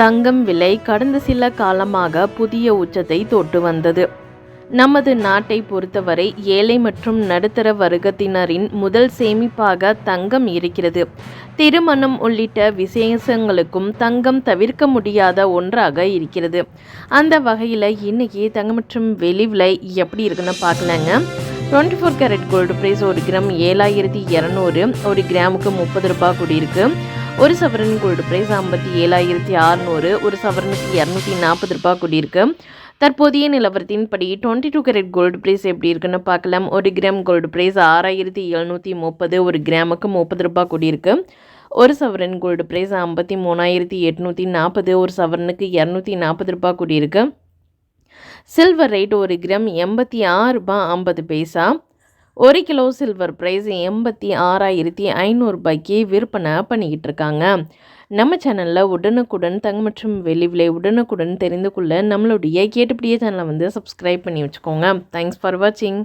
தங்கம் விலை கடந்த சில காலமாக புதிய உச்சத்தை தொட்டு வந்தது. நமது நாட்டை பொறுத்தவரை ஏழை மற்றும் நடுத்தர வர்க்கத்தினரின் முதல் சேமிப்பாக தங்கம் இருக்கிறது. திருமணம் உள்ளிட்ட விசேஷங்களுக்கும் தங்கம் தவிர்க்க முடியாத ஒன்றாக இருக்கிறது. அந்த வகையில் இன்னைக்கு தங்கம் மற்றும் வெளி விலை எப்படி இருக்குன்னு பார்க்கலாங்க. Twenty four carat gold price ஒரு கிராம் ஏழாயிரத்தி இரநூறு ஒரு கிராமுக்கு முப்பது ரூபாய் கூடியிருக்கு. ஒரு சவரன் கோல்டு ப்ரைஸ் ஐம்பத்தி ஏழாயிரத்தி அறநூறு ஒரு சவரனுக்கு இரநூத்தி நாற்பது ரூபாய் கூடியிருக்கு. தற்போதைய நிலவரத்தின்படி twenty two carat gold price எப்படி இருக்குன்னு பார்க்கலாம். ஒரு கிராம் கோல்டு ப்ரைஸ் ஆறாயிரத்தி எழுநூற்றி முப்பது ஒரு கிராமுக்கு முப்பது ரூபாய் கூடியிருக்கு. ஒரு சவரன் கோல்டு ப்ரைஸ் ஐம்பத்தி மூணாயிரத்தி எட்நூற்றி நாற்பது ஒரு சவரனுக்கு இரநூத்தி நாற்பது ரூபாய் கூடியிருக்கு. சில்வர் ரேட் ஒரு கிராம் எண்பத்தி ஆறு ரூபாய் ஐம்பது பைசா. ஒரு கிலோ சில்வர் ப்ரைஸ் எண்பத்தி ஆறாயிரத்தி ஐநூறுரூபாய்க்கு விற்பனை பண்ணிக்கிட்டு இருக்காங்க நம்ம சேனலில் உடனுக்குடன் தங்க மற்றும் வெளி விலை உடனுக்குடன் தெரிந்து கொள்ள நம்மளுடைய கேட்டுப்படியே சேனலை வந்து சப்ஸ்கிரைப் பண்ணி வச்சுக்கோங்க. தேங்க்ஸ் ஃபார் வாட்சிங்